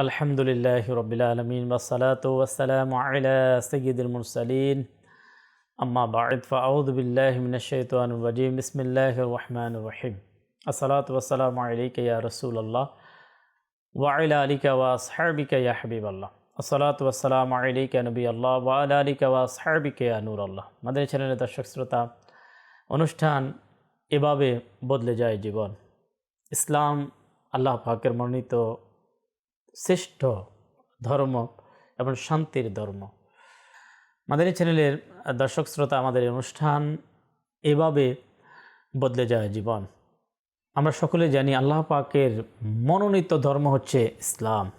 আলহামদুলিল্লাহ রবিল আলমিন বাসালাত ওয়াসালাম আলা সঈদুল মুরসালিন আম্মা বাঈদ ফাউদ্দিল্লাহ মিনাশানুবাজিম বিসমিল্লাহ রহমান রহিম আসসালাত ওয়াসালাম আলিকা ইয়া রসুল আল্লাহ ওয়াইলা আলিকা ওয়া সাহাবিকা ইয়া হাবিব আল্লাহ আসসালাত ওয়াসালাম আলিকা নবী আল্লাহ ওয়াল আলিকা ওয়া সাহাবিকা ইয়া নূর আল্লাহ মাদের চ্যানেলের দর্শক শ্রোতা অনুষ্ঠান এভাবে বদলে যায় জীবন ইসলাম আল্লাহ পাকের মনোনীত শ্রেষ্ঠ ধর্ম এবং শান্তির ধর্ম। মাদানী চ্যানেলের দর্শক শ্রোতা, আমাদের অনুষ্ঠান এভাবে বদলে যায় জীবন। আমরা সকলে জানি আল্লাহ পাকের মনোনীত ধর্ম হচ্ছে ইসলাম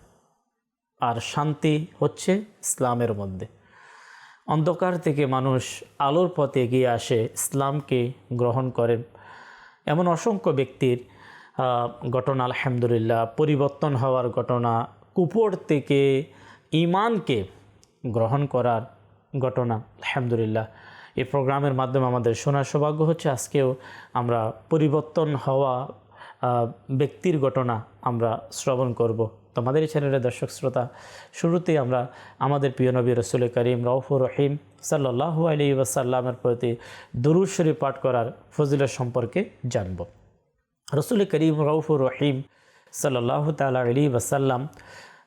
আর শান্তি হচ্ছে ইসলামের মধ্যে। অন্ধকার থেকে মানুষ আলোর পথে এগিয়ে আসে ইসলামকে গ্রহণ করেন। এমন অসংখ্য ব্যক্তির ঘটনা, আলহামদুলিল্লাহ, পরিবর্তন হওয়ার ঘটনা, কুপর থেকে ইমানকে গ্রহণ করার ঘটনা, আলহামদুলিল্লাহ। এই প্রোগ্রামের মাধ্যমে আমাদের শোনার সৌভাগ্য হচ্ছে আজকেও আমরা পরিবর্তন হওয়া ব্যক্তির ঘটনা আমরা শ্রবণ করব। তোমাদের এই চ্যানেলের দর্শক শ্রোতা, শুরুতেই আমরা আমাদের প্রিয় নবী রসুল করিম রৌফুর রহিম সাল্লাহ আলী ওয়াসাল্লামের প্রতি দুরুদ শরীফ পাঠ করার ফজিলত সম্পর্কে জানব। রসুল করিম রৌফুর রহিম সাল্লাহ তালা আলী ওয়াসাল্লাম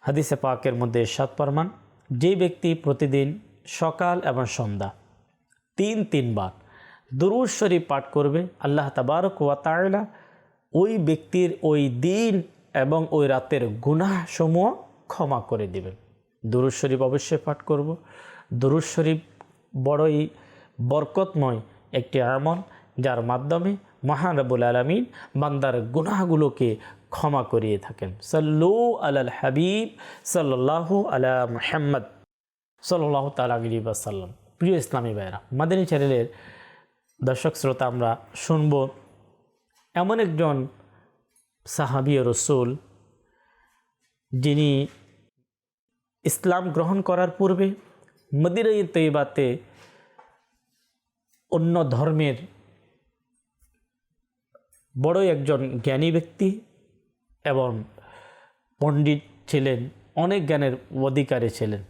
হাদিসে পাকের মধ্যে সাত ফরমান যে ব্যক্তি প্রতিদিন সকাল এবং সন্ধ্যা তিন তিনবার দুরুদ শরীফ পাঠ করবে আল্লাহ তাবারক ওয়া তাআলা ওই ব্যক্তির ওই দিন এবং ওই রাতের গুনাহসমূহ ক্ষমা করে দিবেন। দুরুদ শরীফ অবশ্যই পাঠ করব দুরুদ শরীফ বড়ই বরকতময় একটি আমল, যার মাধ্যমে মহানবুল আলমিন বান্দার গুনাহগুলোকে ক্ষমা করিয়ে থাকেন। সাল্লু আলাল হাবিব সাল্লাহ আলা মুহাম্মদ সাল্লাহ তালা সাল্লাম প্রিয় ইসলামী ভাইরা মাদানী চ্যানেলের দর্শক শ্রোতা আমরা শুনব, এমন একজন সাহাবি রসুল যিনি ইসলাম গ্রহণ করার পূর্বে মদিরাই তৈবাতে অন্য ধর্মের বড়ই একজন জ্ঞানী ব্যক্তি এবং পণ্ডিত ছিলেন, অনেক জ্ঞানের অধিকারী ছিলেন।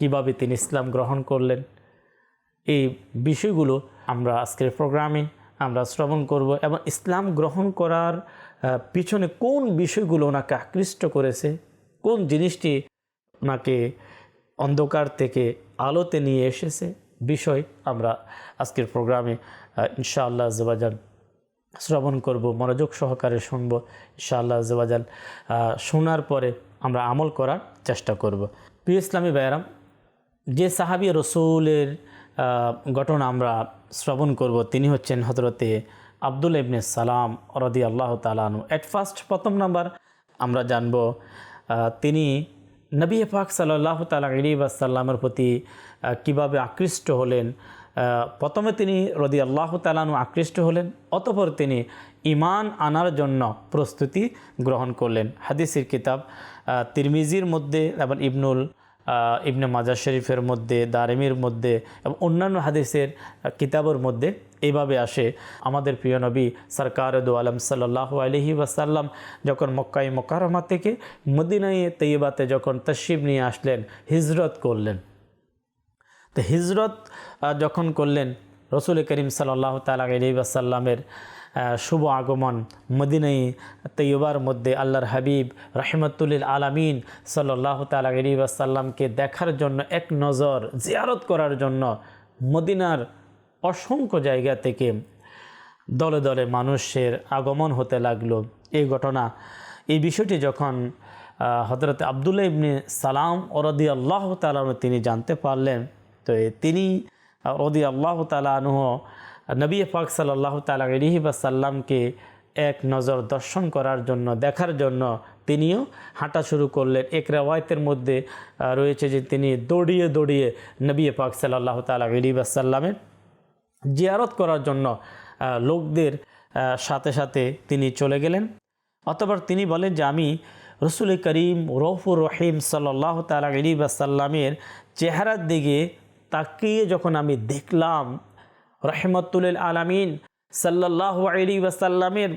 কীভাবে তিনি ইসলাম গ্রহণ করলেন, এই বিষয়গুলো আমরা আজকের প্রোগ্রামে আমরা শ্রবণ করব এবং ইসলাম গ্রহণ করার পিছনে কোন বিষয়গুলো ওনাকে আকৃষ্ট করেছে, কোন জিনিসটি ওনাকে অন্ধকার থেকে আলোতে নিয়ে এসেছে, বিষয় আমরা আজকের প্রোগ্রামে ইনশাআল্লাহ জবাজান শ্রবণ করব, মনোযোগ সহকারে শুনব, ইনশাআল্লাহ জবাজান শোনার পরে আমরা আমল করার চেষ্টা করব। প্রিয় ইসলামী ব্যায়াম যে সাহাবি রসুলের ঘটনা আমরা শ্রবণ করব, তিনি হচ্ছেন হজরতে আব্দুল ইবনে সালাম রদি আল্লাহ তালানু অ্যাট ফার্স্ট প্রথম নাম্বার আমরা জানব তিনি নবী পাক সাল্লাহ তালা আলী সাল্লামের প্রতি কীভাবে আকৃষ্ট হলেন প্রথমে তিনি রদি আল্লাহ তালানু আকৃষ্ট হলেন, অতপর তিনি ইমান আনার জন্য প্রস্তুতি গ্রহণ করলেন। হাদিসের কিতাব তিরমিজির মধ্যে এবং ইবনুল ইবনে মাজার শরীফের মধ্যে, দারেমির মধ্যে এবং অন্যান্য হাদিসের কিতাবের মধ্যে এইভাবে আসে। আমাদের প্রিয় নবী সরকার আলম সাল্লাহ আলহি ওয়াসাল্লাম যখন মক্কাই মকারমা থেকে মদিনাই তৈবাতে যখন তশিব নিয়ে আসলেন, হিজরত করলেন। তো হিজরত যখন করলেন, রসুল করিম সাল্লাহ তালা আলী ওয়াসাল্লামের শুভ আগমন মদিনাই তৈবার মধ্যে আল্লাহর হাবিব রহমতুল্লিল আলামিন সাল্লাহ তালা আলী ওয়াসাল্লামকে দেখার জন্য এক নজর জিয়ারত করার জন্য মদিনার অসংখ্য জায়গা থেকে দলে দলে মানুষের আগমন হতে লাগল। এই ঘটনা, এই বিষয়টি যখন হজরত আবদুল্লাহ ইবনে সালাম ওরদি আল্লাহ তালাহ তিনি জানতে পারলেন তো তিনি রদি আল্লাহ তালাহ নবী পাক সাল্লাহ তালা আলহি সাল্লামকে এক নজর দর্শন করার জন্য, দেখার জন্য তিনিও হাঁটা শুরু করলেন। এক রেওয়ায়তের মধ্যে রয়েছে যে তিনি দৌড়িয়ে দৌড়িয়ে নবী পাক সাল্লাহ তালা আলহি সাল্লামের জিয়ারত করার জন্য লোকদের সাথে সাথে তিনি চলে গেলেন। অতবার তিনি বলেন যে, আমি রসুল করিম রফুর রহিম সাল্লাহ তালা আলী সাল্লামের চেহারার দিকে তাকিয়ে যখন আমি দেখলাম রহমতুল আলামিন সাল্লাহ আলী ওয়াসাল্লামের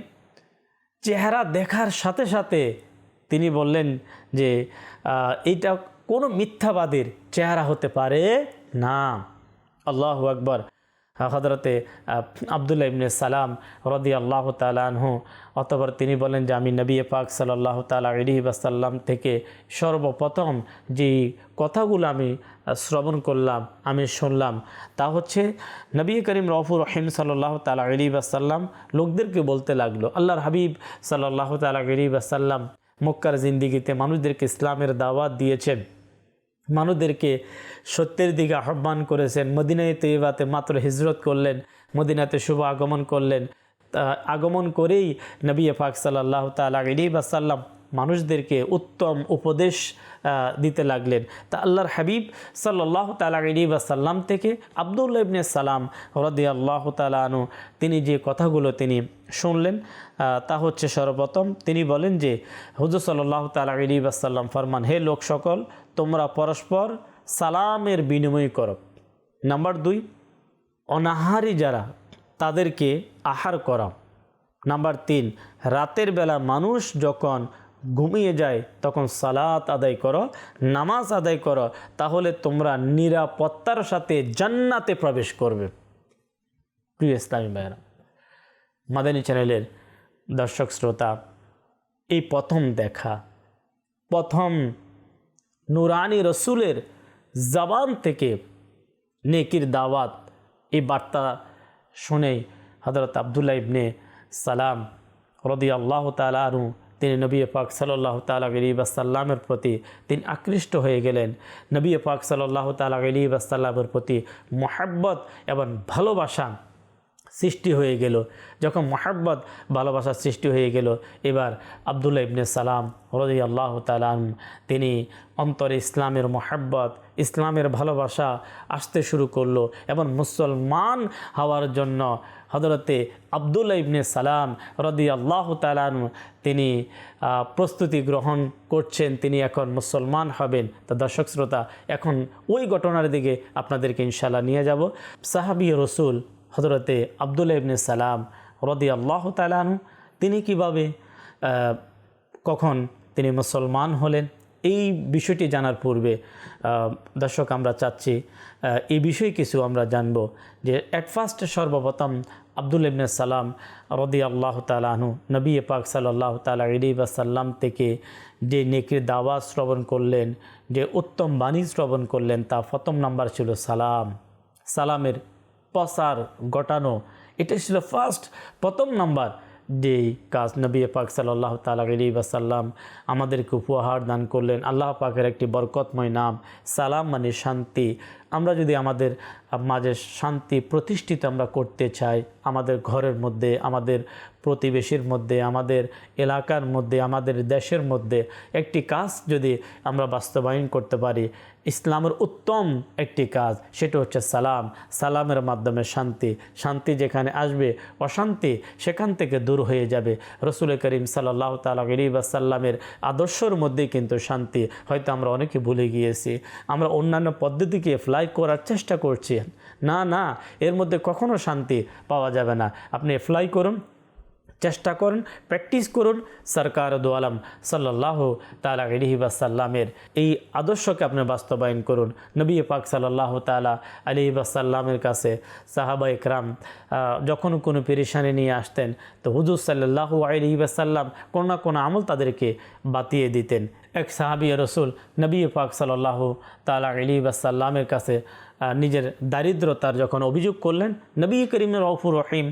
চেহারা দেখার সাথে সাথে তিনি বললেন যে এইটা কোনো মিথ্যাবাদীর চেহারা হতে পারে না। আল্লাহ আকবর। হজরতে আবদুল্লাহ ইবনে সালাম রদি আল্লাহ তালাহু অতবার তিনি বলেন যে, আমি নবী পাক সাল্লাহ তালা আলী বাসাল্লাম থেকে সর্বপ্রথম যে কথাগুলো আমি শ্রবণ করলাম, আমি শুনলাম। তা হচ্ছে নবী করিম রফুর রহিম সাল্লাহ তালা আলী বাসাল্লাম লোকদেরকে বলতে লাগল, আল্লাহর হাবিব সাল্লাহ তালা আলী বাসাল্লাম মক্কার জিন্দিগিতে মানুষদেরকে ইসলামের দাওয়াত দিয়েছেন। মানুষদেরকে সত্যের দিকে আহ্বান করেছেন, মদিনায় তৈবাতে মাত্র হিজরত করলেন, মদিনাতে শুভ আগমন করলেন। আগমন করেই নবী পাক সাল্লাহ তালা আলী বাসাল্লাম মানুষদেরকে উত্তম উপদেশ দিতে লাগলেন। তা আল্লাহর হাবিব সাল্লাহ তালা আলী বাসাল্লাম থেকে আবদুল্লা ইবনে সালাম রদি আল্লাহ তালানু তিনি যে কথাগুলো তিনি শুনলেন তা হচ্ছে সর্বপ্রথম তিনি বলেন যে, হুজুর সাল্লাহ তালা আলী বাসাল্লাম ফরমান, হে লোক সকল, তোমরা পরস্পর সালামের বিনিময় করো। নাম্বার দুই, অনাহারি যারা, তাদেরকে আহার করা নাম্বার তিন, রাতের বেলা মানুষ যখন ঘুমিয়ে যায়, তখন সালাত আদায় করো, নামাজ আদায় করো, তাহলে তোমরা নিরাপত্তার সাথে জান্নাতে প্রবেশ করবে। প্রিয় ইসলামী ভাইরা মাদানী চ্যানেলের দর্শক শ্রোতা, এই প্রথম দেখা, প্রথম নুরানি রসুলের জবান থেকে নেকির দাওয়াত, এই বার্তা শুনেই হজরত আবদুল্লাহ ইবনে সালাম রদি আল্লাহ তালু তিনি নবী পাক সাল্লাহ তালা বাসাল্লামের প্রতি তিনি আকৃষ্ট হয়ে গেলেন। নবী পাক সাল্লাহ তালা বাসাল্লামের প্রতি মোহাব্বত এবং ভালোবাসা সৃষ্টি হয়ে গেল। যখন মোহাব্বত ভালোবাসার সৃষ্টি হয়ে গেল, এবার আবদুল্লাহ ইবনে সালাম রদি আল্লাহ তালাম তিনি অন্তরে ইসলামের মোহাব্বত, ইসলামের ভালোবাসা আসতে শুরু করল এবং মুসলমান হওয়ার জন্য হজরতে আবদুল্লাহ ইবনে সালাম রদি আল্লাহ তালান তিনি প্রস্তুতি গ্রহণ করছেন, তিনি এখন মুসলমান হবেন। তা দর্শক শ্রোতা, এখন ওই ঘটনার দিকে আপনাদেরকে ইনশাল্লাহ নিয়ে যাব। সাহাবি রসুল হজরতে আবদুল্লাহ ইবনে সালাম রদি আল্লাহ তালানু তিনি কীভাবে কখন তিনি মুসলমান হলেন, এই বিষয়টি জানার পূর্বে দর্শক আমরা চাচ্ছি এই বিষয়ে কিছু আমরা জানব যে অ্যাট ফার্স্ট সর্বপ্রথম আবদুল ইবনে সালাম রদি আল্লাহ তালাহনু নবী পাক সাল্লাহ তালা ইলি সাল্লাম থেকে যে নেকির দাওয়া শ্রবণ করলেন, যে উত্তম বাণী শ্রবণ করলেন, তা প্রথম নাম্বার ছিল সালাম। সালামের প্রসার ঘটানো, এটা ছিল ফার্স্ট প্রথম নাম্বার। যে কাজ নবী পাক সাল্লাহ তালা আলী বাসাল্লাম আমাদেরকে উপহার দান করলেন। আল্লাহ পাকের একটি বরকতময় নাম, সালাম মানে শান্তি। আমরা যদি আমাদের মাঝে শান্তি প্রতিষ্ঠিত আমরা করতে চাই, আমাদের ঘরের মধ্যে আমাদের প্রতিবেশীর মধ্যে, আমাদের এলাকার মধ্যে, আমাদের দেশের মধ্যে একটি কাজ যদি আমরা বাস্তবায়ন করতে পারি, ইসলামের উত্তম একটি কাজ, সেটা হচ্ছে সালাম। সালামের মাধ্যমে শান্তি। শান্তি যেখানে আসবে, অশান্তি সেখান থেকে দূর হয়ে যাবে। রসুল করিম সাল্লাহ তালা সাল্লামের আদর্শর মধ্যেই কিন্তু শান্তি। হয়তো আমরা অনেকে ভুলে গিয়েছি। আমরা অন্যান্য পদ্ধতিকে ফ্লাই করার চেষ্টা করছি। না না, এর মধ্যে কখনো শান্তি পাওয়া যাবে না। আপনি অ্যাপ্লাই করুন চেষ্টা করুন প্র্যাকটিস করুন সরকার দো আলম সাল্লাহ তালা আলহি বাসাল্লামের এই আদর্শকে আপনি বাস্তবায়ন করুন। নবী পাক সাল্লাহ তালা আলহি বাসাল্লামের কাছে সাহাবা ইকরাম যখন কোনো পেরেশানি নিয়ে আসতেন, তো হুজুর সাল্লাহ আলহি বাসাল্লাম কোনো না কোনো আমল তাদেরকে বাতিয়ে দিতেন। এক সাহাবি রসুল নবী পাক সাল্লাহ তালা আলী বাসাল্লামের কাছে নিজের দারিদ্রতার যখন অভিযোগ করলেন, নবী করিম রফুর রহিম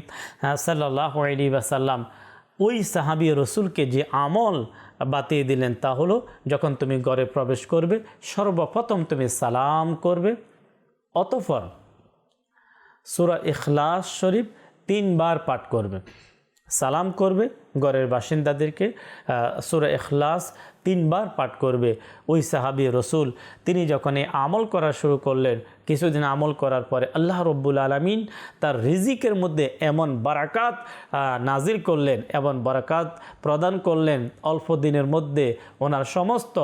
সাল্লাহ আলী বাসাল্লাম ওই সাহাবি রসুলকে যে আমল বাতিয়ে দিলেন, তা হলো যখন তুমি ঘরে প্রবেশ করবে, সর্বপ্রথম তুমি সালাম করবে। অতঃপর সুরা ইখলাস শরীফ তিনবার পাঠ করবে। সালাম করবে ঘরের বাসিন্দাদেরকে সুরা এখলাস তিনবার পাঠ করবে। ওই সাহাবি রসুল, তিনি যখন এই আমল করা শুরু করলেন কিছুদিন আমল করার পরে আল্লাহ রব্বুল আলমিন তার রিজিকের মধ্যে এমন বারাকাত নাজির করলেন, এমন বারাকাত প্রদান করলেন, অল্প দিনের মধ্যে ওনার সমস্ত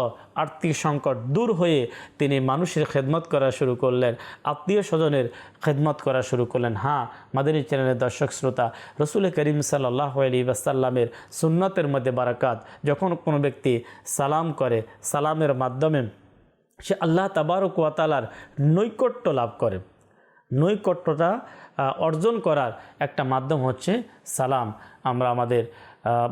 আর্থিক সংকট দূর হয়ে তিনি মানুষের খেদমত করা শুরু করলেন, আত্মীয় স্বজনের খেদমত করা শুরু করলেন। হ্যাঁ মাদানী চ্যানেলের দর্শক শ্রোতা, রসুল করিম সাল্লাহ আলী বাসাল্লামের সুন্নতের মধ্যে বারাকাত, যখন কোনো ব্যক্তি সালাম করে, সালামের মাধ্যমে সে আল্লাহ তাবারক ওয়াতালার নৈকট্য লাভ করে। নৈকট্যটা অর্জন করার একটা মাধ্যম হচ্ছে সালাম। আমরা আমাদের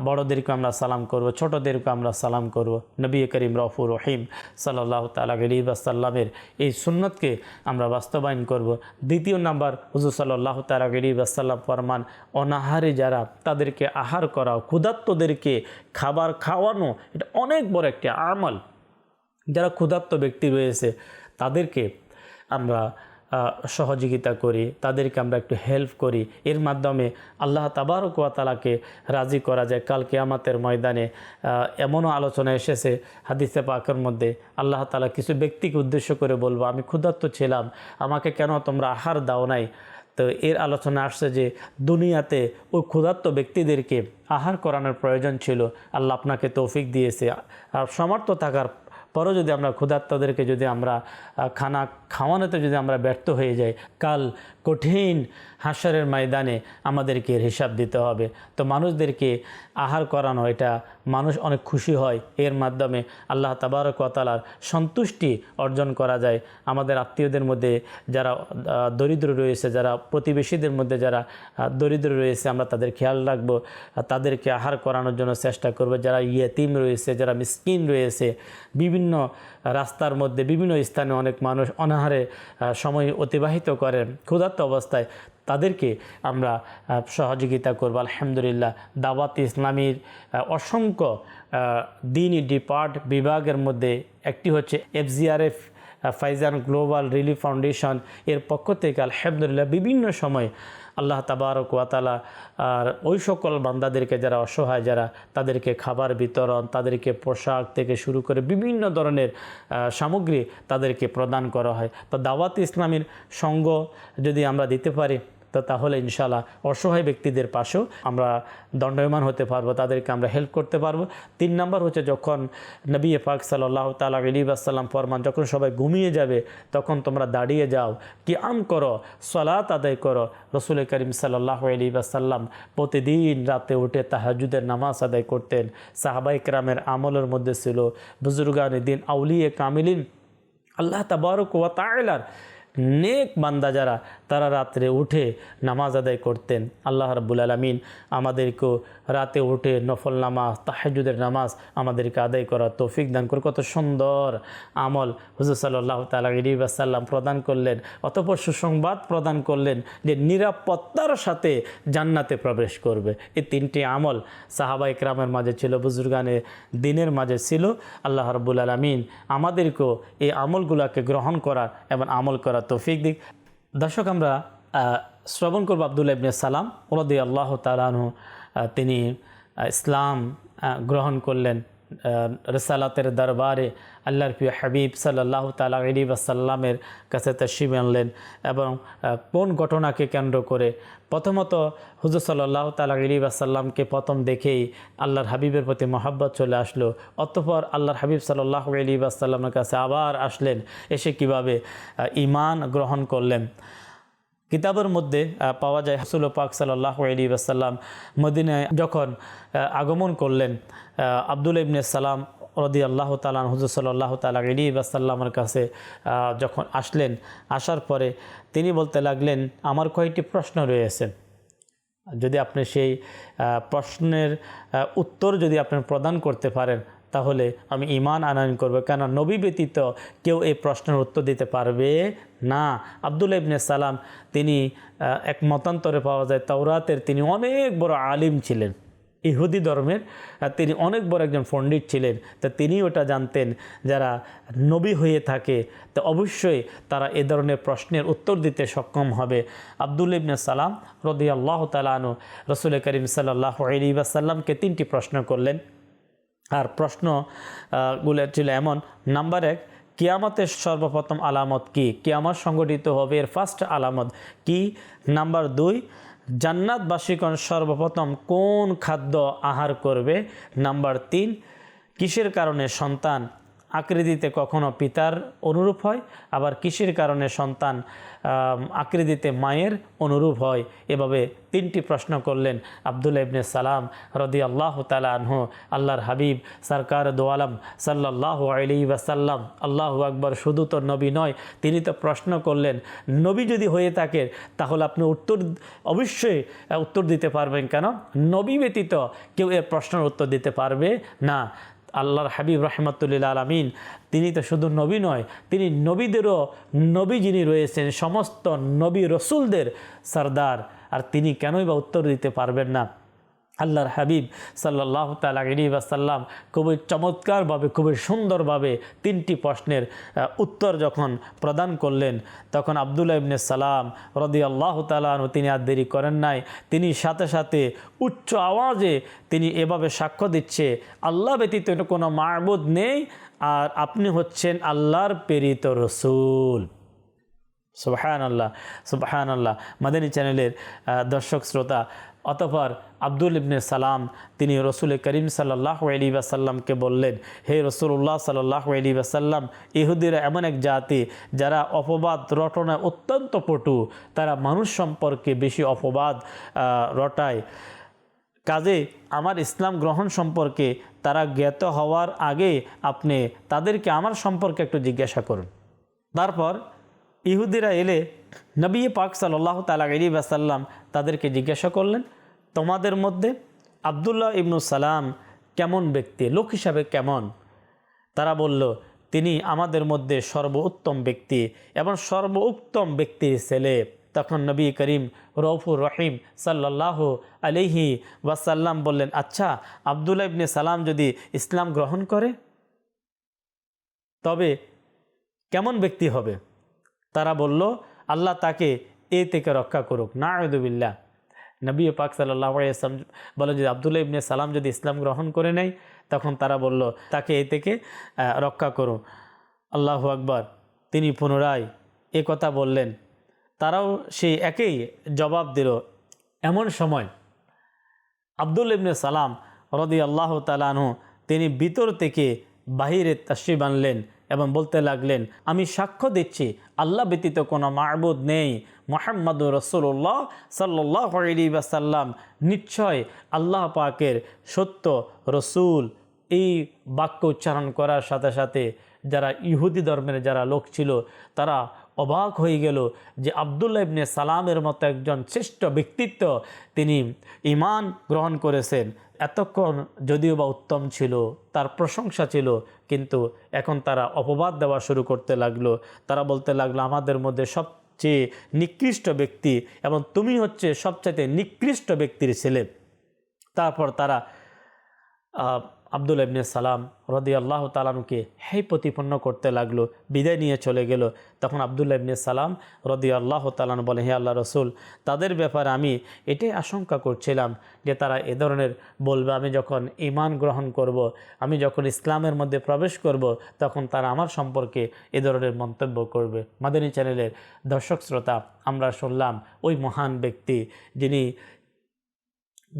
বড়দেরকে আমরা সালাম করব, ছোটদেরকে আমরা সালাম করব। নবী করিম রফুর রহিম সাল্লাহ তালা গরিব সাল্লামের এই সুন্নতকে আমরা বাস্তবায়ন করব। দ্বিতীয় নাম্বার, হুজুর সাল্লাহ তালা গরিব সাল্লাম ফরমান, অনাহারে যারা তাদেরকে আহার করা ক্ষুধাত্তদেরকে খাবার খাওয়ানো, এটা অনেক বড় একটি আমল। যারা ক্ষুধার্ত ব্যক্তি রয়েছে, তাদেরকে আমরা সহযোগিতা করি, তাদেরকে আমরা একটু হেল্প করি। এর মাধ্যমে আল্লাহ তাবারক ওয়া রাজি করা যায়। কাল কেয়ামাতের ময়দানে এমনও আলোচনা এসেছে হাদিসে পাকের মধ্যে, আল্লাহ তালা কিছু ব্যক্তিকে উদ্দেশ্য করে বলব, আমি ক্ষুধার্ত ছিলাম, আমাকে কেন তোমরা আহার দাও নাই? তো এর আলোচনা আসছে যে, দুনিয়াতে ওই ক্ষুধার্ত ব্যক্তিদেরকে আহার করানোর প্রয়োজন ছিল। আল্লাহ আপনাকে তৌফিক দিয়েছে। আর সমর্থ থাকার পরও যদি আমরা ক্ষুধার্তদেরকে যদি আমরা খানা খাওয়ানোতে যদি আমরা ব্যর্থ হয়ে যাই, কাল কঠিন হাসরের ময়দানে আমাদেরকে হিসাব দিতে হবে। তো মানুষদেরকে আহার করানো, এটা মানুষ অনেক খুশি হয়। এর মাধ্যমে আল্লাহ তাবারক ওয়া সন্তুষ্টি অর্জন করা যায়। আমাদের আত্মীয়দের মধ্যে যারা দরিদ্র রয়েছে, যারা প্রতিবেশীদের মধ্যে যারা দরিদ্র রয়েছে, আমরা তাদের খেয়াল রাখব। তাদেরকে আহার করানোর জন্য চেষ্টা করব। যারা ইয়েতিম রয়েছে, যারা মিসকিন রয়েছে, বিভিন্ন রাস্তার মধ্যে বিভিন্ন স্থানে অনেক মানুষ অনাহারে সময় অতিবাহিত করেন ক্ষুধার্ত অবস্থায়। তাদেরকে আমরা সহযোগিতা করব। আলহামদুলিল্লাহ, দাওয়াত ইসলামীর অসংখ্য দিনই ডিপার্ট বিভাগের মধ্যে একটি হচ্ছে FGRF Faizan global relief foundation এর পক্ষ থেকে আলহামদুলিল্লাহ বিভিন্ন সময় আল্লাহ তাবারক ওয়াতালা আর ওই সকল বান্দাদেরকে যারা অসহায়, যারা তাদেরকে খাবার বিতরণ, তাদেরকে পোশাক থেকে শুরু করে বিভিন্ন ধরনের সামগ্রী তাদেরকে প্রদান করা হয়। তো দাওয়াত ইসলামের সঙ্গ যদি আমরা দিতে পারি তো তাহলে ইনশাল্লাহ অসহায় ব্যক্তিদের পাশেও আমরা দণ্ডায়মান হতে পারব, তাদেরকে আমরা হেল্প করতে পারব। তিন নম্বর হচ্ছে যখন নবী পাক সাল্লাহ তালা আলিবাসাল্লাম ফরমান যখন সবাই ঘুমিয়ে যাবে, তখন তোমরা দাঁড়িয়ে যাও কি আম করো, সলাত আদায় করো। রসুল করিম সাল্লাহ আলিবাসাল্লাম প্রতিদিন রাতে উঠে তাহাজুদের নামাজ আদায় করতেন। সাহাবাই ক্রামের আমলের মধ্যে ছিল, বুজুর্গান দিন আউলিয়ে কামিলিন, আল্লাহ তাবারক ওয়া নেক বান্দা যারা তারা রাত্রে উঠে নামাজ আদায় করতেন। আল্লাহ রাবুল আলমিন আমাদেরকেও রাতে উঠে নফল নামাজ তাহাজুদের নামাজ আমাদেরকে আদায় করার তৌফিক দান করে কত সুন্দর আমল হুজুর সাল্লাহ তালা ইরিবাসাল্লাম প্রদান করলেন। অতপর সুসংবাদ প্রদান করলেন যে নিরাপত্তার সাথে জান্নাতে প্রবেশ করবে। এই তিনটি আমল সাহাবা ইকরামের মাঝে ছিল বুজুর্গানের দিনের মাঝে ছিল। আল্লাহ রব্বুল আলমিন আমাদেরকেও এই আমলগুলোকে গ্রহণ করার এবং আমল করার তৌফিক দিক। দর্শক, আমরা শ্রবণ করব আবদুল্লা সালাম ওলদি আল্লাহ তালানহু তিনি ইসলাম গ্রহণ করলেন রেসালাতের দরবারে আল্লাহর প্রিয় হাবিব সাল্লাহ তালা আলিব আসাল্লামের কাছে তশিব আনলেন এবং কোন ঘটনাকে কেন্দ্র করে প্রথমত হুজুর সাল্লাহ তালা আলিব আসাল্লামকে প্রথম দেখেই আল্লাহর হাবিবের প্রতি মহাব্বত চলে আসলো। অতঃপর আল্লাহর হাবিব সাল্লাহ আলিব আসাল্লামের কাছে আবার আসলেন, এসে কীভাবে ইমান গ্রহণ করলেন। কিতাবের মধ্যে পাওয়া যায় হাসুল পাক সাল্লাহ আলী আসাল্লাম মদিনায় যখন আগমন করলেন আব্দুল ইবনে সালাম রদি আল্লাহ তালান হুজুর সাল্লাহ তালা আলী আসাল্লামের কাছে যখন আসলেন, আসার পরে তিনি বলতে লাগলেন, আমার কয়েকটি প্রশ্ন রয়েছে। যদি আপনি সেই প্রশ্নের উত্তর যদি আপনি প্রদান করতে পারেন তাহলে আমি ইমান আনয়ন করব। কেন নবী ব্যতীত কেউ এই প্রশ্নের উত্তর দিতে পারবে না। আব্দুল ইবনে সালাম তিনি এক মতান্তরে পাওয়া যায়, তাওরাতের তিনি অনেক বড় আলিম ছিলেন। ইহুদি ধর্মের তিনি অনেক বড় একজন পণ্ডিত ছিলেন। তা তিনি ওটা জানতেন যারা নবী হয়ে থাকে, তো অবশ্যই তারা এ ধরনের প্রশ্নের উত্তর দিতে সক্ষম হবে। আব্দুল ইবনে সালাম রদি আল্লাহ তালানু রসুল করিম সাল্লাহ আলী সাল্লামকে তিনটি প্রশ্ন করলেন। আর প্রশ্ন আহ, গুলো ছিল এমন নাম্বার এক কিয়ামতের সর্বপ্রথম আলামত কি? কিয়ামত সংগঠিত হবে এর ফার্স্ট আলামত কি? নাম্বার দুই জান্নাতবাসীগণ সর্বপ্রথম কোন খাদ্য আহার করবে? নাম্বার তিন কিসের কারণে সন্তান আকৃতিতে কখনো পিতার অনুরূপ হয়, আবার কিসের কারণে সন্তান আকৃতিতে মায়ের অনুরূপ হয়। এভাবে তিনটি প্রশ্ন করলেন আবদুল্লা ইবনে সালাম রদি আল্লাহ তালা আনহু। আল্লাহর হাবিব, সরকার দোয়ালাম সাল্লাহ আলি ওয়াসাল্লাম, আল্লাহ আকবর, শুধু তো নবী নয়, তিনি তো প্রশ্ন করলেন, নবী যদি হয়ে থাকে, তাহলে আপনি উত্তর, অবশ্যই উত্তর দিতে পারবেন কেন? নবী ব্যতীত কেউ এর প্রশ্নের উত্তর দিতে পারবে না। আল্লাহর হাবিব রহমতুল্লিল আলমিন। তিনি তো শুধু নবী নয়, তিনি নবীদেরও নবী যিনি রয়েছেন, সমস্ত নবী রসুলদের সর্দার। আর তিনি কেনই বা উত্তর দিতে পারবেন না? আল্লাহর হাবিব সাল্লাহ তালি বাসাল্লাম খুবই চমৎকারভাবে, খুবই সুন্দরভাবে তিনটি প্রশ্নের উত্তর যখন প্রদান করলেন, তখন আবদুল্লাহ ইবনে সালাম রদি আল্লাহ তালু তিনি আর দেরি করেন নাই। তিনি সাথে সাথে উচ্চ আওয়াজে তিনি এভাবে সাক্ষ্য দিচ্ছে, আল্লাহ ব্যতীত কোনো মাহবুদ নেই আর আপনি হচ্ছেন আল্লাহর প্রেরিত রসুল। সুবাহান আল্লাহ সুবাহান আল্লাহ মাদানী চ্যানেলের দর্শক, শ্রোতা অতপর আব্দুল ইবনে সালাম, তিনি রসুল করিম সাল্লাহ আলী বাসাল্লামকে বললেন, হে রসুল্লাহ সাল্লাহ আলী বাসাল্লাম ইহুদিরা এমন এক জাতি যারা অপবাদ রটনায় অত্যন্ত পটু, তারা মানুষ সম্পর্কে বেশি অপবাদ রটায়। কাজে আমার ইসলাম গ্রহণ সম্পর্কে তারা জ্ঞাত হওয়ার আগে আপনি তাদেরকে আমার সম্পর্কে একটু জিজ্ঞাসা করুন। তারপর ইহুদিরা এলে নবী পাক সাল্লাহ তালা আলী বাসাল্লাম তাদেরকে জিজ্ঞাসা করলেন তোমাদের মধ্যে আবদুল্লাহ ইবনু সালাম কেমন ব্যক্তি? লোক হিসাবে কেমন? তারা বলল, তিনি আমাদের মধ্যে সর্বোত্তম ব্যক্তি এবং সর্বোত্তম ব্যক্তির ছেলে। তখন নবী করিম রৌফুর রহিম সাল্লাহ আলিহি ওয়াসাল্লাম বললেন আচ্ছা আবদুল্লাহ ইবনে সালাম যদি ইসলাম গ্রহণ করে, তবে কেমন ব্যক্তি হবে? তারা বলল, আল্লাহ তাকে এ থেকে রক্ষা করুক। না আয়দুবিল্লা নবী পাক সাল্লাম বলে যে আবদুল্লাহ ইবনে সালাম যদি ইসলাম গ্রহণ করে নেয়, তখন তারা বলল, তাকে এ থেকে রক্ষা করুন আল্লাহ আকবর। তিনি পুনরায় এ কথা বললেন। তারাও সেই একই জবাব দিল। এমন সময় আব্দুল ইবনে সালাম রদি আল্লাহ তালানহু তিনি ভিতর থেকে বাহিরে তাশ্রিব আনলেন এবং বলতে লাগলেন, আমি সাক্ষ্য দিচ্ছি, আল্লাহ ব্যতীত কোনো মাহবুদ নেই। মোহাম্মদ রসুল্লাহ সাল্লাহ আলী নিশ্চয় আল্লাহ পাকের সত্য রসুল এই বাক্য উচ্চারণ করার সাথে সাথে যারা ইহুদি ধর্মের যারা লোক ছিল, তারা অবাক হয়ে গেল যে আবদুল্লাহ ইবনে সালামের মতো একজন শ্রেষ্ঠ ব্যক্তিত্ব তিনি ইমান গ্রহণ করেছেন। এতক্ষণ যদিও বা উত্তম ছিল, তার প্রশংসা ছিল, কিন্তু এখন তারা অপবাদ দেওয়া শুরু করতে লাগল। তারা বলতে লাগল, আমাদের মধ্যে সবচেয়ে নিকৃষ্ট ব্যক্তি এবং তুমি হচ্ছে সবচাইতে নিকৃষ্ট ব্যক্তির ছেলে। তারপর তারা আব্দুল ইবনে সালাম রদি আল্লাহ তালামকে হেই প্রতিপন্ন করতে লাগল, বিদায় নিয়ে চলে গেল তখন আবদুল্লাহ ইবনে সালাম রদি আল্লাহ তালান বলে হে আল্লাহ রসুল, তাদের ব্যাপারে আমি এটাই আশঙ্কা করছিলাম যে তারা এ ধরনের বলবে, আমি যখন ইমান গ্রহণ করব। আমি যখন ইসলামের মধ্যে প্রবেশ করব, তখন তারা আমার সম্পর্কে এ ধরনের মন্তব্য করবে মাদানী চ্যানেলের দর্শক শ্রোতা, আমরা শুনলাম ওই মহান ব্যক্তি যিনি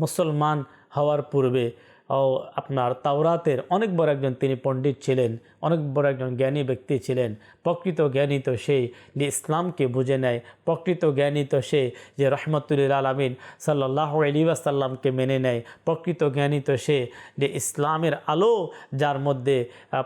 মুসলমান হওয়ার পূর্বে আপনার তাওরাতের অনেক বড় একজন তিনি পণ্ডিত ছিলেন, অনেক বড় একজন জ্ঞানী ব্যক্তি ছিলেন। প্রকৃত জ্ঞানী তো সেই যে ইসলামকে বুঝে নেয়, প্রকৃত জ্ঞানী তো সে যে রহমতুল্লিল আলমিন সাল্লাহ আলিবাসাল্লামকে মেনে নেয়, প্রকৃত জ্ঞানী তো সে যে ইসলামের আলো যার মধ্যে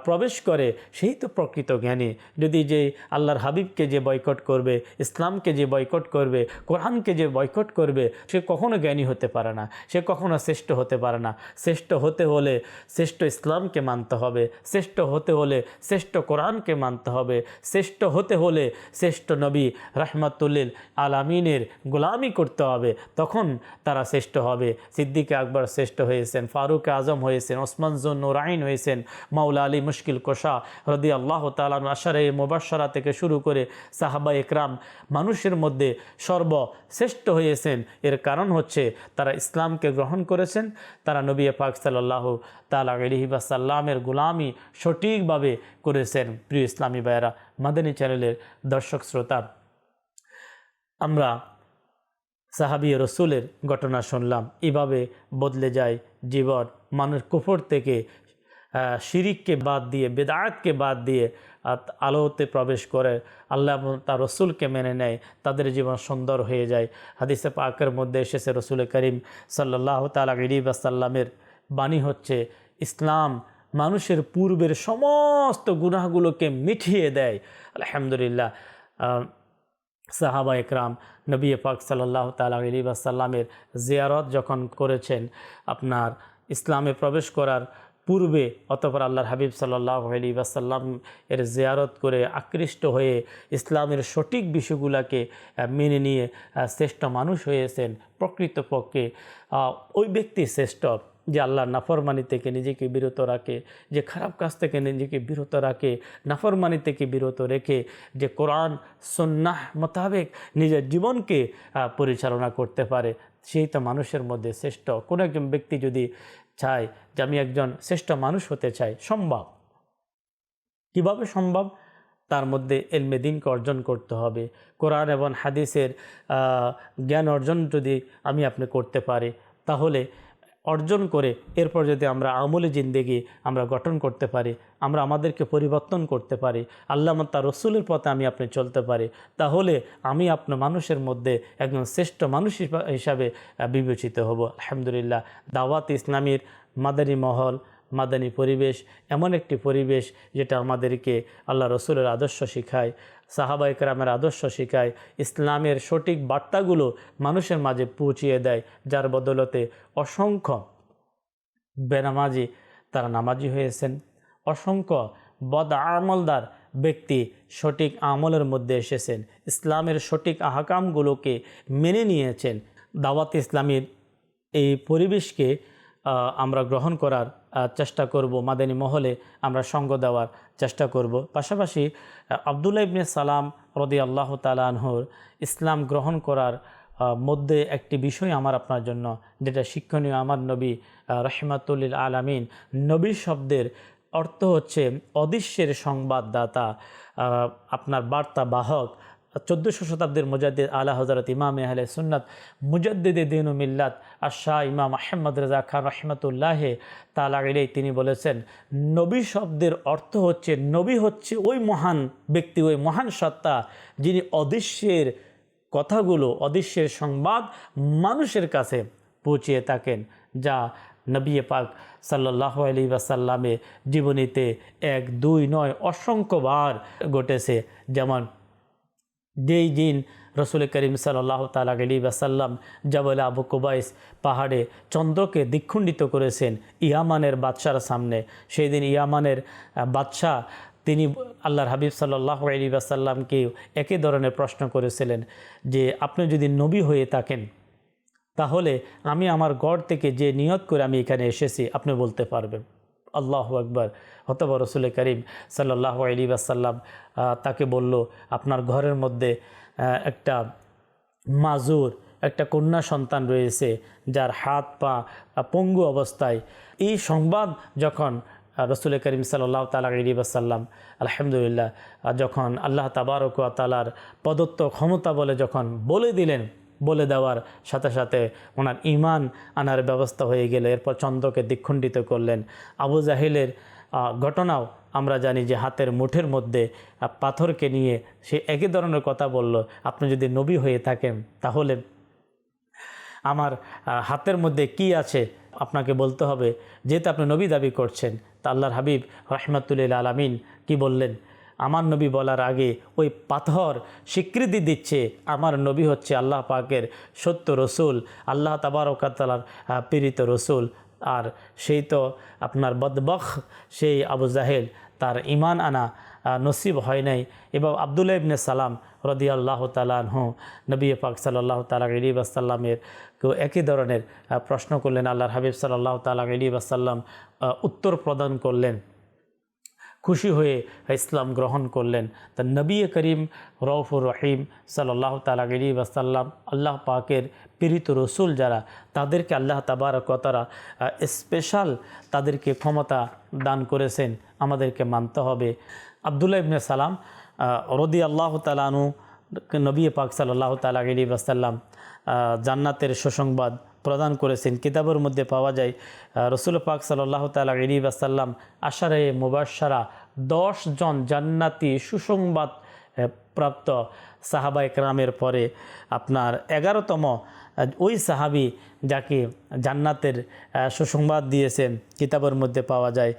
প্রবেশ করে, সেই তো প্রকৃত জ্ঞানী। যদি যে আল্লাহর হাবিবকে যে বয়কট করবে, ইসলামকে যে বয়কট করবে, কোরআনকে যে বয়কট করবে, সে কখনো জ্ঞানী হতে পারে না, সে কখনো শ্রেষ্ঠ হতে পারে না। শ্রেষ্ঠ হতে হলে শ্রেষ্ঠ ইসলামকে মানতে হবে, শ্রেষ্ঠ হতে হলে শ্রেষ্ঠ কোরআনকে মানতে হবে, শ্রেষ্ঠ হতে হলে শ্রেষ্ঠ নবী রহমতুল্লিল আলামিনের গোলামি করতে হবে, তখন তারা শ্রেষ্ঠ হবে। সিদ্দিকে আকবর শ্রেষ্ঠ হয়েছেন, ফারুক আজম হয়েছেন, ওসমান জুন্নুরাইন হয়েছেন, মাওলা আলী মুশকিল কোষা রদি আল্লাহ তালান আশারে মুবাসরা থেকে শুরু করে সাহাবা একরাম মানুষের মধ্যে সর্বশ্রেষ্ঠ হয়েছেন। এর কারণ হচ্ছে তারা ইসলামকে গ্রহণ করেছেন, তারা নবী পাক সাল্লাহ তালা সাল্লামের গুলামি সঠিকভাবে করেছেন। প্রিয় ইসলামী ভাইয়েরা, মাদানী চ্যানেলের দর্শক শ্রোতা, আমরা সাহাবি রসুলের ঘটনা শুনলাম। এভাবে বদলে যায় জীবন। মানুষ কুফর থেকে শিরিককে বাদ দিয়ে, বেদায়াতকে বাদ দিয়ে আলোতে প্রবেশ করে। আল্লাহ তার রসুলকে মেনে নেয়, তাদের জীবন সুন্দর হয়ে যায়। হাদিসে পাকের মধ্যে এসেছে, রসুল করিম সাল্লাহ তালা সাল্লামের বাণী হচ্ছে, ইসলাম মানুষের পূর্বের সমস্ত গুনাহগুলোকে মিঠিয়ে দেয়। আলহামদুলিল্লাহ সাহাবা একরাম, নবী পাক সাল্লাহ তালা আলী জিয়ারত যখন করেছেন, আপনার ইসলামে প্রবেশ করার পূর্বে, অতপর আল্লাহর হাবিব সাল্লাহ আলী বাসাল্লাম এর জিয়ারত করে আকৃষ্ট হয়ে ইসলামের সঠিক বিষয়গুলোকে মেনে নিয়ে শ্রেষ্ঠ মানুষ হয়েছেন প্রকৃতপক্ষে। ওই ব্যক্তি শ্রেষ্ঠ। যে আল্লাহর নাফরমানি থেকে নিজেকে বিরত রাখে, যে খারাপ কাজ থেকে নিজেকে বিরত রাখে, নাফরমানি থেকে বিরত রেখে যে কোরআন সন্ন্যাহ মোতাবেক নিজের জীবনকে পরিচালনা করতে পারে। সেই তো মানুষের মধ্যে শ্রেষ্ঠ। কোনো একজন ব্যক্তি যদি চায় যে আমি একজন শ্রেষ্ঠ মানুষ হতে চাই, সম্ভব? কীভাবে সম্ভব? তার মধ্যে এলমে দিনকে অর্জন করতে হবে। কোরআন এবং হাদিসের জ্ঞান অর্জন যদি আমি আপনি করতে পারি, তাহলে অর্জন করে এরপর যদি আমরা আমলে জিন্দেগি আমরা গঠন করতে পারি, আমরা আমাদেরকে পরিবর্তন করতে পারি, আল্লাহ তার রসুলের পথে আমি আপনি চলতে পারি, তাহলে আমি আপনার মানুষের মধ্যে একজন শ্রেষ্ঠ মানুষ হিসা- হিসাবে বিবেচিত হব। আলহামদুলিল্লাহ, দাওয়াত ইসলামীর মাদানী মহল, মাদানী পরিবেশ এমন একটি পরিবেশ যেটা আমাদেরকে আল্লাহ রসুলের আদর্শ শিখায়। সাহাবা একরামের আদর্শ শিখায়। ইসলামের সঠিক বার্তাগুলো মানুষের মাঝে পৌঁছিয়ে দেয়, যার বদলতে অসংখ্য বেনামাজি তারা নামাজি হয়েছেন। অসংখ্য বদ আমলদার ব্যক্তি সঠিক আমলের মধ্যে এসেছেন। ইসলামের সঠিক আহকামগুলোকে মেনে নিয়েছেন। দাওয়াত ইসলামের এই পরিবেশকে আমরা গ্রহণ করার চেষ্টা করব মাদানী মহলে আমরা সঙ্গ দেওয়ার চেষ্টা করব। পাশাপাশি আহ, আবদুল্লাহ ইবনে সালাম রদি আল্লাহ তালানহর ইসলাম গ্রহণ করার মধ্যে একটি বিষয় আমার আপনার জন্য যেটা শিক্ষণীয় আমার নবী রহমাতুল্লিল আলামিন। নবী শব্দের অর্থ হচ্ছে অদৃশ্যের সংবাদদাতা আপনার বার্তা বাহক চোদ্দোশো শতাব্দীর মুজাদ্দিদ আলা হজরত ইমাম আহলে সুন্নাত মুজাদ্দিদে দিন মিল্লাত শাহ ইমাম আহমদ রাজা খান রহমতুল্লাহ তালা গেলেই তিনি বলেছেন, নবী শব্দের অর্থ হচ্ছে নবী হচ্ছে ওই মহান ব্যক্তি, ওই মহান সত্তা, যিনি অদৃশ্যের কথাগুলো, অদৃশ্যের সংবাদ মানুষের কাছে পৌঁছিয়ে থাকেন, যা নবী পাক সাল্লাহ আলী ওয়াসাল্লামে জীবনীতে এক, দুই, নয় অসংখ্যবার ঘটেছে। যেমন যেই দিন রসুল করিম সাল্লাহ তালা আলী বাসাল্লাম জাবল আবু কুবাইস পাহাড়ে চন্দ্রকে দ্বিখণ্ডিত করেছেন ইয়ামানের বাদশার সামনে। সেই দিন ইয়ামানের বাদশাহ তিনি আল্লাহর হাবিব সাল্লাহ আলী বাসাল্লামকে একই ধরনের প্রশ্ন করেছিলেন যে, আপনি যদি নবী হয়ে থাকেন, তাহলে আমি আমার গড় থেকে যে নিয়ত করে আমি এখানে এসেছি, আপনি বলতে পারবেন। আল্লাহ আকবর। হতবা রসুল করিম সাল্লাহ আলী আসাল্লাম তাকে বলল, আপনার ঘরের মধ্যে একটা মাজুর, একটা কন্যা সন্তান রয়েছে, যার হাত, পা পঙ্গু অবস্থায়। এই সংবাদ যখন রসুল করিম সাল্লাহ তালা আলী আসাল্লাম আলহামদুলিল্লাহ যখন আল্লাহ তাবারক তালার প্রদত্ত ক্ষমতা বলে যখন বলে দিলেন বলে দেওয়ার সাথে সাথে ওনার ইমান আনার ব্যবস্থা হয়ে গেলে। এরপর চন্দ্রকে দ্বিখণ্ডিত করলেন। আবু জাহিলের ঘটনাও আমরা জানি যে হাতের মুঠের মধ্যে পাথরকে নিয়ে সে একই ধরনের কথা বলল, আপনি যদি নবী হয়ে থাকেন, তাহলে আমার হাতের মধ্যে কি আছে? আপনাকে বলতে হবে, যেহেতু আপনি নবী দাবি করছেন, তা আল্লাহর হাবিব রহমাতুল্লিল আলামিন কি বললেন? আমার নবী বলার আগে ওই পাথর স্বীকৃতি দিচ্ছে আমার নবী হচ্ছে আল্লাহ পাকের সত্য রসুল, আল্লাহ তাবারকাতালার পীড়িত রসুল। আর সেই তো আপনার বদবখ, সেই আবু জাহেল, তার ইমান আনা নসিব হয় নাই। এবং আবদুল্লাহ ইবনে সালাম রদি আল্লাহ তালাহ নবী পাক সাল্লাহ তালা আলী আসাল্লামের কেউ একই ধরনের প্রশ্ন করলেন, আল্লাহর হাবিব সাল্লাহ তালা আলী আসাল্লাম উত্তর প্রদান করলেন। খুশি হয়ে ইসলাম গ্রহণ করলেন। তা নবী করিম রৌফুর রহিম সাল্লাহ তালা আলী আল্লাহ পাকের পীড়িত রসুল যারা, তাদেরকে আল্লাহ তাবারকতারা স্পেশাল তাদেরকে ক্ষমতা দান করেছেন, আমাদেরকে মানতে হবে। আবদুল্লাহ ইবনে সালাম রদি আল্লাহ তালানু নবী পাক সাল্লাহ তালা আলী ওয়াসাল্লাম জান্নাতের সুসংবাদ প্রদান করেছেন। কিতাবের মধ্যে পাওয়া যায় রসুল পাক সাল্লাহ তালা ইরি আসাল্লাম আশারে মুবাসারা জন জান্নাতি সুসংবাদ প্রাপ্ত সাহাবা একরামের পরে আপনার এগারোতম ওই সাহাবি যাকে জান্নাতের সুসংবাদ দিয়েছেন, কিতাবের মধ্যে পাওয়া যায়।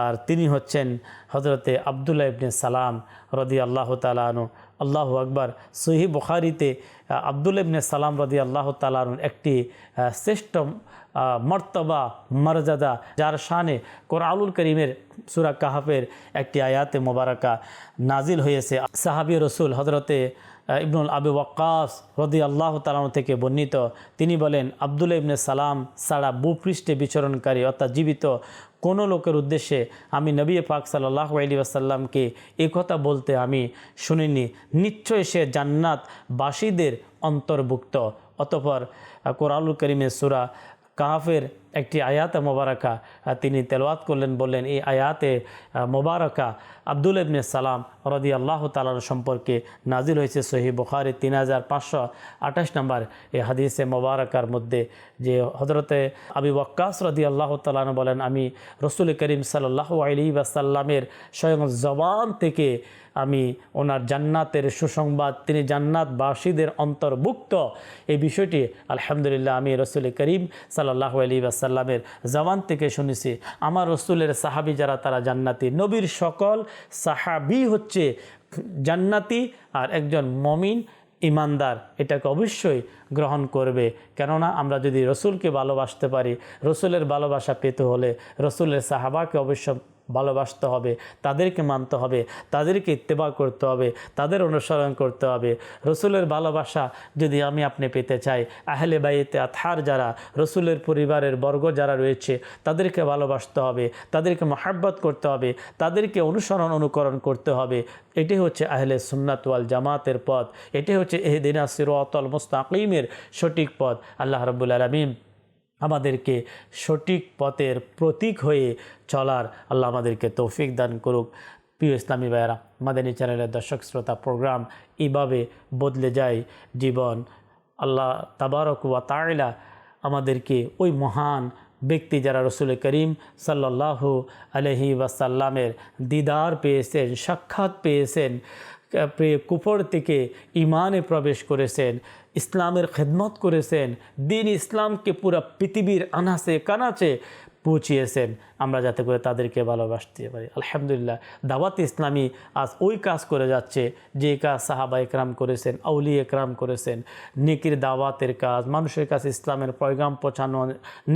আর তিনি হচ্ছেন হজরতে আবদুল্লাহ ইবনে সালাম রদি আল্লাহ তালানু আল্লাহ আকবার সহি বুখারিতে আবদুল ইবনে সালাম রদি আল্লাহ তালানুর একটি শ্রেষ্ঠ মর্তবা মর্যাদা যার শানে কোরআনুল করিমের সুরা কাহাফের একটি আয়াতে মোবারকা নাজিল হয়েছে। সাহাবি রসুল হজরতে ইবনুল আবু ওয়াক্কাস রদি আল্লাহ তালাম থেকে বর্ণিত, তিনি বলেন আবদুল্লা ইবনে সালাম ছাড়া ভূপৃষ্ঠে বিচরণকারী অর্থাৎ জীবিত কোনো লোকের উদ্দেশ্যে আমি নবী পাক সাল্লাহ আলী আসাল্লামকে একথা কথা বলতে আমি শুনিনি। নিশ্চয় সে জান্নাত বাসীদের অন্তর্ভুক্ত। অতপর কোরআনুল করিমের সুরা কাহাফের একটি আয়াতে মোবারকা তিনি তেলাওয়াত করলেন, বললেন, এই আয়াতে মোবারকা আব্দুল ইবনে সালাম রদি আল্লাহ তালার সম্পর্কে নাজিল হয়েছে সহি বুখারি তিন হাজার পাঁচশো আঠাশ নম্বর। এই হাদিসে মোবারকার মধ্যে যে হজরতে আবি ওয়াক্কাস রদি আল্লাহ তালান বলেন, আমি রসুল করিম সাল্লাহ আলী বাসাল্লামের স্বয়ং জবান থেকে আমি ওনার জান্নাতের সুসংবাদ, তিনি জান্নাতবাসীদের অন্তর্ভুক্ত। এই বিষয়টি আলহামদুলিল্লাহ আমি রসুল করিম সাল্লাহ আলী আসাল্লামের জবান থেকে শুনেছি। আমার রসুলের সাহাবি যারা, তারা জান্নাতি। নবীর সকল সাহাবি হচ্ছে জান্নাতি আর একজন মমিন ইমানদার। এটাকে অবশ্যই গ্রহণ করবে। কেননা আমরা যদি রসুলকে ভালোবাসতে পারি, রসুলের ভালোবাসা পেতে হলে রসুলের সাহাবাকে অবশ্য ভালোবাসতে হবে, তাদেরকে মানতে হবে, তাদেরকে ইত্তেবা করতে হবে, তাদের অনুসরণ করতে হবে। রসুলের ভালোবাসা যদি আমি আপনি পেতে চাই, আহলে বাইতে আথার যারা, রসুলের পরিবারের বর্গ যারা রয়েছে, তাদেরকে ভালোবাসতে হবে, তাদেরকে মহাব্বত করতে হবে, তাদেরকে অনুসরণ অনুকরণ করতে হবে। এটি হচ্ছে আহলে সুন্নাত ওয়াল জামাতের পথ, এটি হচ্ছে এহদিনা সিরোয়াতল মুস্তাকিমের সঠিক পথ। আল্লাহ রবুল আলমিন আমাদেরকে সঠিক পথের প্রতীক হয়ে চলার আল্লাহ আমাদেরকে তৌফিক দান করুক। প্রিয় ইসলামী ভাইয়েরা, মাদানী চ্যানেলের দর্শক শ্রোতা প্রোগ্রাম এইভাবে বদলে যায় জীবন। আল্লাহ তাবারক ওয়া তাইলা আমাদেরকে ওই মহান ব্যক্তি যারা রসুল করিম সাল্লাল্লাহু আলহি ওয়াসাল্লামের দিদার পেয়েছেন, সাক্ষাৎ পেয়েছেন কুফর থেকে ইমানে প্রবেশ করেছেন ইসলামের খেদমত করেছেন দিন ইসলামকে পুরা পৃথিবীর আনাচে কানাচে পৌঁছিয়েছেন, আমরা যাতে করে তাদেরকে ভালোবাসতে পারি। আলহামদুলিল্লাহ, দাওয়াত ইসলামী আজ ওই কাজ করে যাচ্ছে, যে কাজ সাহাবা একরাম করেছেন আউলি একরাম করেছেন। নেকির দাওয়াতের কাজ, মানুষের কাছে ইসলামের পয়গাম পৌঁছানো,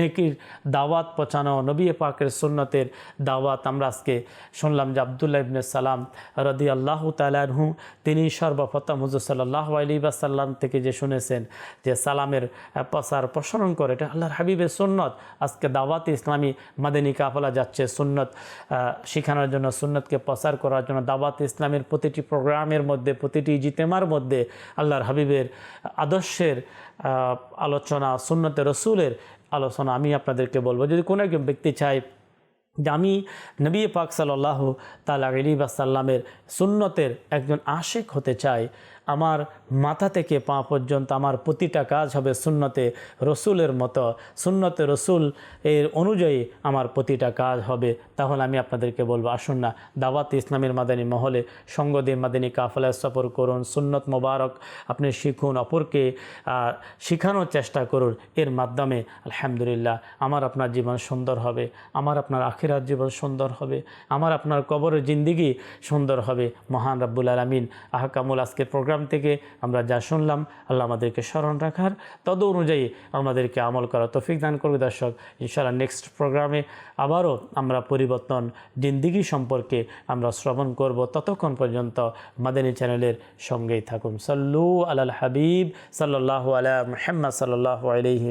নেকির দাওয়াত পৌঁছানো, নবী পাকের সুন্নতের দাওয়াত আমরা আজকে শুনলাম যে আবদুল্লাহ ইবনে সালাম রদি আল্লাহ তালাহু তিনি সর্বপ্রথম হুজুর সাল্লাহ আলী বাসাল্লাম থেকে যে শুনেছেন যে সালামের প্রসার প্রসারণ করে, এটা আল্লাহর হাবিবের সুন্নত। আজকে দাওয়াত ইসলামী মাদানী কাফলা যাচ্ছে সুন্নত শেখানোর জন্য, সুন্নতকে প্রচার করার জন্য। দাওয়াত ইসলামের প্রতিটি প্রোগ্রামের মধ্যে, প্রতিটি জিতেমার মধ্যে আল্লাহর হাবিবের আদর্শের আলোচনা সুন্নতে রসুলের আলোচনা আমি আপনাদেরকে বলব। যদি কোনো একজন ব্যক্তি চায় যে আমি নবী পাক সাল্লাহ তালা আলী বাসাল্লামের সুন্নতের একজন আশেক হতে চাই আমার মাথা থেকে পা পর্যন্ত আমার প্রতিটা কাজ হবে সুন্নতে রসুলের মতো। সুন্নতে রসুল এর অনুযায়ী আমার প্রতিটা কাজ হবে। তাহলে আমি আপনাদেরকে বলব, আসুন না, দাওয়াত ইসলামের মাদানী মহলে সঙ্গদে মাদানী কাফলায় সফর করুন, সুন্নত মোবারক আপনি শিখুন, অপরকে শেখানোর চেষ্টা করুন। এর মাধ্যমে আলহামদুলিল্লাহ আমার আপনার জীবন সুন্দর হবে, আমার আপনার আখিরাত জীবন সুন্দর হবে, আমার আপনার কবরের জিন্দিগি সুন্দর হবে। মহান রাব্বুল আলমিন, আহকামুল আজকের প্রোগ্রাম থেকে আমরা যা শুনলাম, আল্লাহ আমাদেরকে স্মরণ রাখার। তদ অনুযায়ী আমাদেরকে আমল করা তৌফিক দান করবে দর্শক। ইনশাআল্লাহ নেক্সট প্রোগ্রামে আবারও আমরা পরিবর্তন, জিন্দিগি সম্পর্কে আমরা শ্রবণ করব। ততক্ষণ পর্যন্ত মাদানী চ্যানেলের সঙ্গেই থাকুন। সল্লু আলাল হাবিব সাল্লাহ আলা মোহাম্মদ সাল্লাহ আলহি